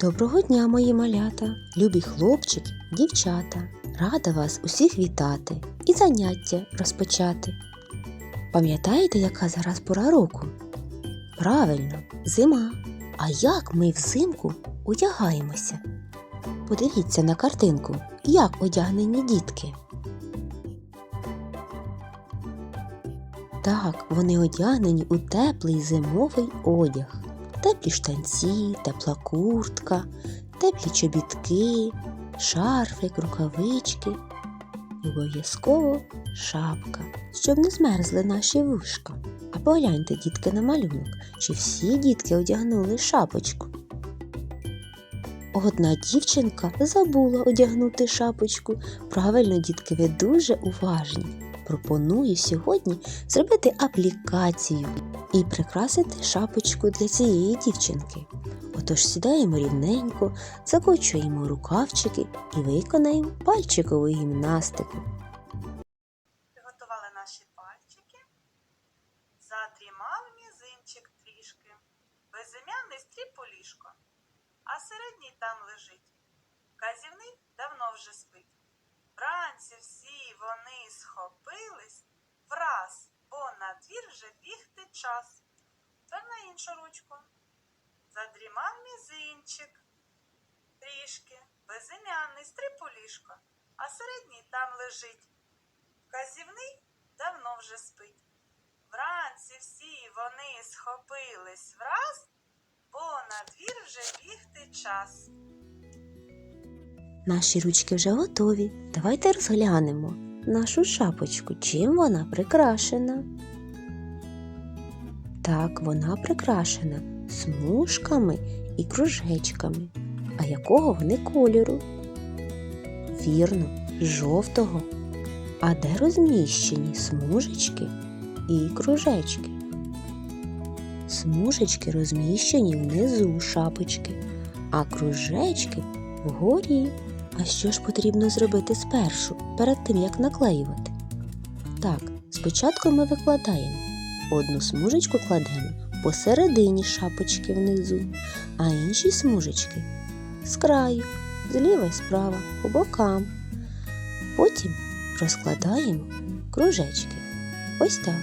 Доброго дня, мої малята, любі хлопчики, дівчата. Рада вас усіх вітати і заняття розпочати. Пам'ятаєте, яка зараз пора року? Правильно, зима. А як ми взимку одягаємося? Подивіться на картинку, як одягнені дітки. Так, вони одягнені у теплий зимовий одяг. Теплі штанці, тепла куртка, теплі чобітки, шарфик, рукавички і обов'язково шапка, щоб не змерзли наші вушка. А погляньте, дітки, на малюнок, чи всі дітки одягнули шапочку. Одна дівчинка забула одягнути шапочку. Правильно, дітки, ви дуже уважні. Пропоную сьогодні зробити аплікацію і прикрасити шапочку для цієї дівчинки. Отож сідаємо рівненько, закочуємо рукавчики і виконаємо пальчикову гімнастику. Приготували наші пальчики. Задрімав мізинчик трішки. Безім'яний стріп у ліжко. А середній там лежить. Казівник давно вже спить. Вранці всі вони схопились враз, бо на двір вже бігти час. Тепер на іншу ручку. Задрімав мізинчик трішки. Безім'яний ліжко. А середній там лежить. Вказівний давно вже спить. Вранці всі вони схопились враз, бо на двір вже бігти час. Наші ручки вже готові. Давайте розглянемо нашу шапочку, чим вона прикрашена. Так, вона прикрашена смужками і кружечками. А якого вони кольору? Вірно, жовтого. А де розміщені смужечки і кружечки? Смужечки розміщені внизу шапочки, а кружечки вгорі. А що ж потрібно зробити спершу, перед тим як наклеювати? Так, спочатку ми викладаємо одну смужечку кладемо посередині шапочки внизу, а інші смужечки з краю, зліва і справа, по бокам. Потім розкладаємо кружечки. Ось так.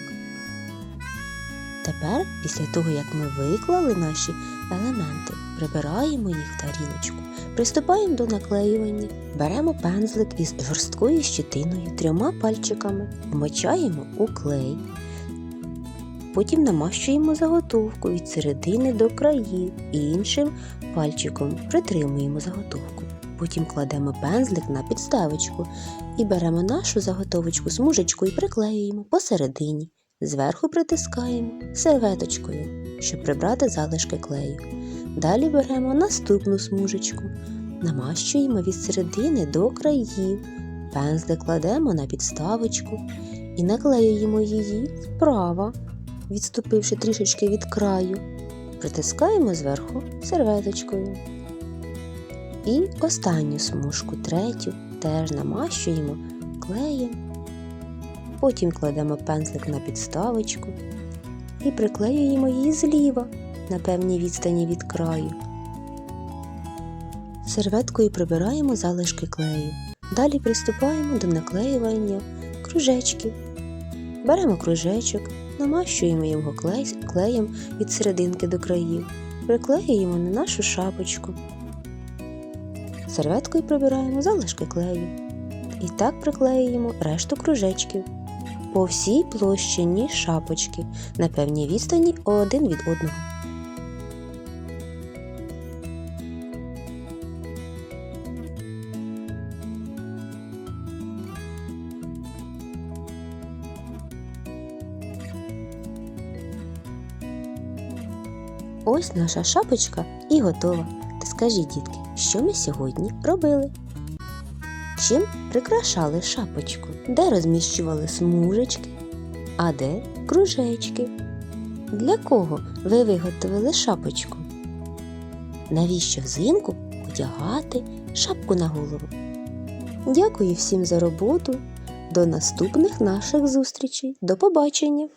Тепер, після того, як ми виклали наші елементи, прибираємо їх в тарілочку. Приступаємо до наклеювання. Беремо пензлик із жорсткою щитиною трьома пальчиками, вмочаємо у клей. Потім намащуємо заготовку від середини до країв і іншим пальчиком притримуємо заготовку. Потім кладемо пензлик на підставочку і беремо нашу заготовочку смужечку і приклеюємо посередині. Зверху притискаємо серветочкою, щоб прибрати залишки клею. Далі беремо наступну смужечку, намащуємо від середини до країв, пензлик кладемо на підставочку і наклеюємо її вправо, відступивши трішечки від краю, притискаємо зверху серветочкою. І останню смужку, третю, теж намащуємо клеєм. Потім кладемо пензлик на підставочку і приклеюємо її зліва на певній відстані від краю. Серветкою прибираємо залишки клею. Далі приступаємо до наклеювання кружечків. Беремо кружечок, намащуємо його клеєм від серединки до країв, приклеюємо на нашу шапочку. Серветкою прибираємо залишки клею. І так приклеюємо решту кружечків по всій площині шапочки на певній відстані один від одного. Ось наша шапочка і готова. Скажіть, дітки, що ми сьогодні робили? Чим прикрашали шапочку? Де розміщували смужечки, а де кружечки? Для кого ви виготовили шапочку? Навіщо взимку одягати шапку на голову? Дякую всім за роботу. До наступних наших зустрічей. До побачення!